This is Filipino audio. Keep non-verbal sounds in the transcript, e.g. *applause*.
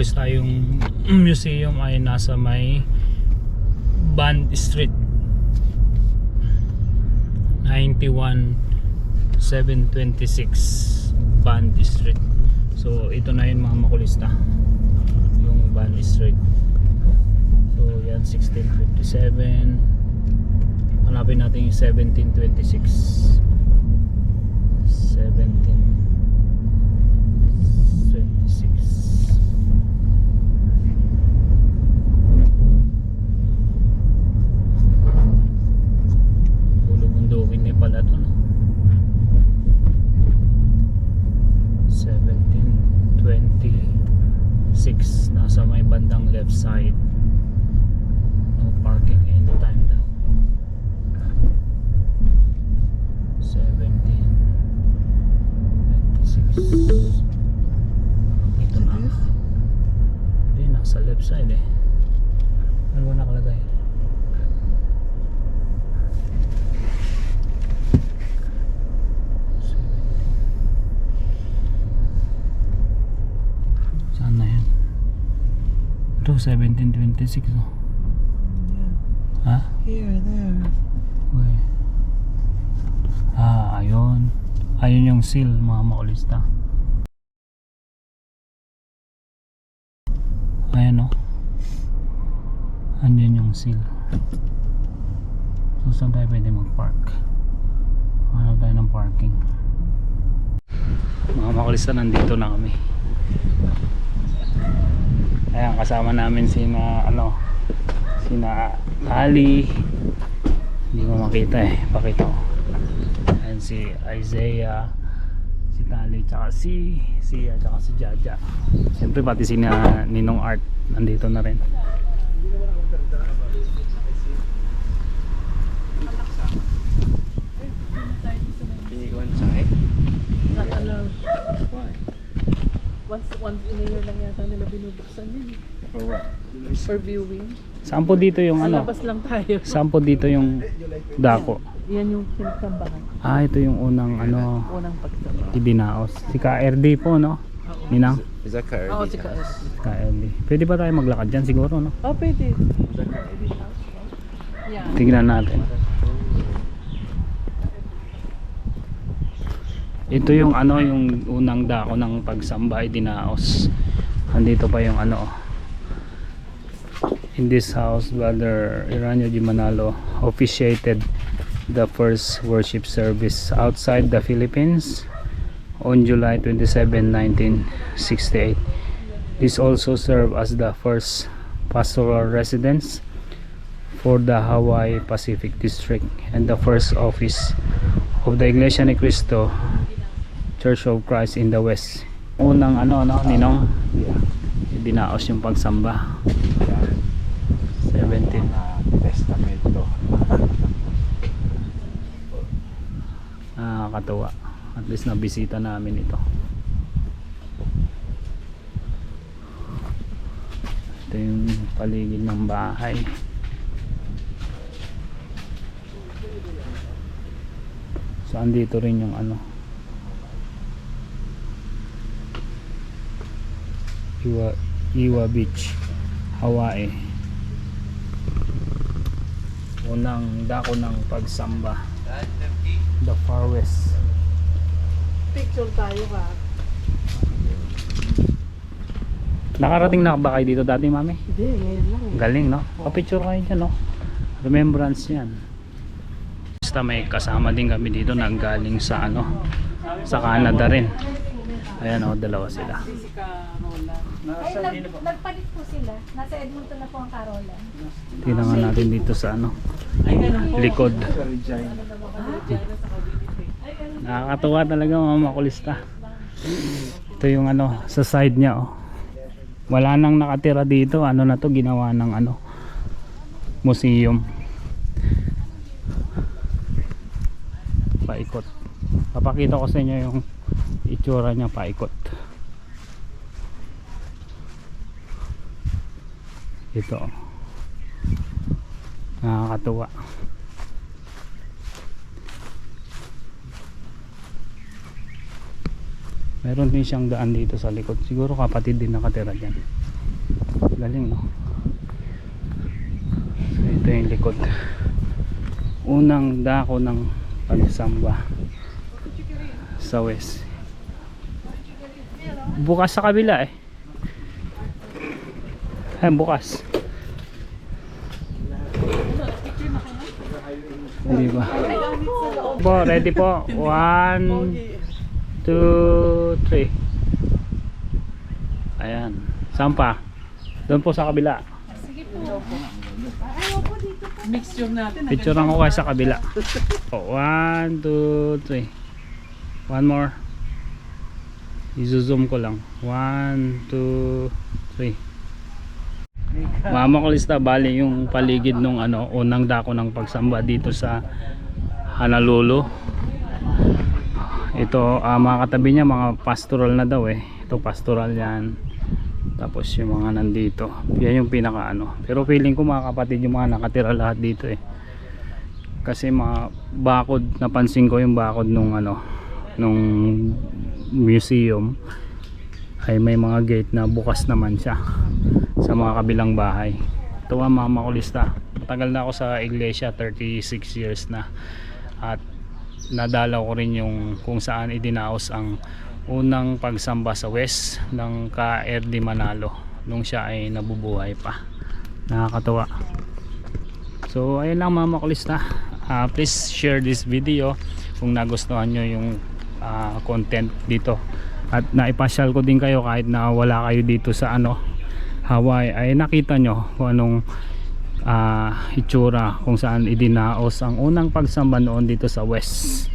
makulista yung *clears throat* museum ay nasa may Band Street. 91 726 Band Street. So ito na yun mga makulista. Yung Band Street. So yan 1657 hanapin natin yung 1726 1726 Pulo bundukin niya pala to no? 1726 nasa may bandang left side. No parking anytime daw. 1726 dito na. Hindi nasa left side eh. Ano ba nakalagay Saan na yan? Ito, 1726 oh. Ha? Here, there. Uy. Ah, ayun. Ayun yung seal, mga makulista. Ayan oh. Andyan yung seal. So, saan tayo pwede mag-park? Hanap tayo ng parking. Mga makulista, nandito na kami. Ayan, kasama namin sina, ano, sina Ali. Hindi mo makita eh. Pakita ko. Ayan si Isaiah, si Tali, tsaka si Sia, tsaka si Jaja. Siyempre pati si na, Ninong Art nandito na rin. One side? Not allowed. Why? Once, in a year lang yata nila binubuksan yun. For what? For viewing. Saan po dito yung ano? labas lang tayo. Saan po dito yung dako? Yan yung pinagsambahan. Ah, ito yung unang ano, Unang pagsamba. ibinaos. Si KRD po, no? Ninang? Is that car? Oo, si KS. KRD. Pwede ba tayo maglakad dyan siguro, no? Oh, pwede. Yeah. Tignan natin. Ito yung ano yung unang dako ng pagsamba ay dinaos. Andito pa yung ano. In this house, Brother Iranio G. Manalo officiated the first worship service outside the Philippines on July 27, 1968. This also served as the first pastoral residence for the Hawaii Pacific District and the first office of the Iglesia ni Cristo Church of Christ in the West. Unang ano ano ninong dinaos yung pagsamba. 17 Testamento. nakakatuwa. At least nabisita namin ito. Ito yung paligid ng bahay. So andito rin yung ano Iwa, Iwa Beach Hawaii Unang dako ng pagsamba The Far West Picture tayo ka. Nakarating na ba kayo dito dati mami? Hindi, ngayon lang. Galing no? Papicture kayo dyan no? Remembrance yan Basta may kasama din kami dito na galing sa ano Sa Canada rin Ayan o, dalawa sila Carola. Ay, nag, nagpalit po sila. Nasa Edmonton na po ang Carolan. Tingnan natin dito sa ano Likod. Nakakatuwa talaga mga makulista. Ito yung ano Sa side niya oh. Wala nang nakatira dito. Ano na to ginawa ng ano Museum. Paikot. Papakita ko sa inyo yung Itsura niya paikot Ito. Nakakatuwa. Meron din siyang daan dito sa likod. Siguro kapatid din nakatira dyan. galing no? So ito yung likod. Unang dako ng pagsamba sa west. Bukas sa kabila eh ay bukas hindi ba po ready po one two three ayan saan pa doon po sa kabila Sige po. Ayaw po dito po. Mixture natin. Picture ko kayo sa kabila. Oh, one, two, three. One more. I-zoom ko lang. One, two, three. Mama ko lista bali yung paligid nung ano, unang dako ng pagsamba dito sa Honolulu. Ito, ah, mga katabi niya, mga pastoral na daw eh. Ito pastoral yan. Tapos yung mga nandito. Yan yung pinaka ano. Pero feeling ko mga kapatid yung mga nakatira lahat dito eh kasi mga bakod napansin ko yung bakod nung ano nung museum ay may mga gate na bukas naman siya sa mga kabilang bahay. Ito nga mga makulista. Matagal na ako sa iglesia 36 years na. At nadalaw ko rin yung kung saan idinaos ang unang pagsamba sa west ng KRD Manalo nung siya ay nabubuhay pa. Nakakatawa. So ayun lang mga makulista. Ah, Please share this video Kung nagustuhan nyo yung ah, content dito At naipasyal ko din kayo kahit na wala kayo dito sa ano Hawaii. Ay nakita nyo kung anong ah, itsura kung saan idinaos ang unang pagsamba noon dito sa west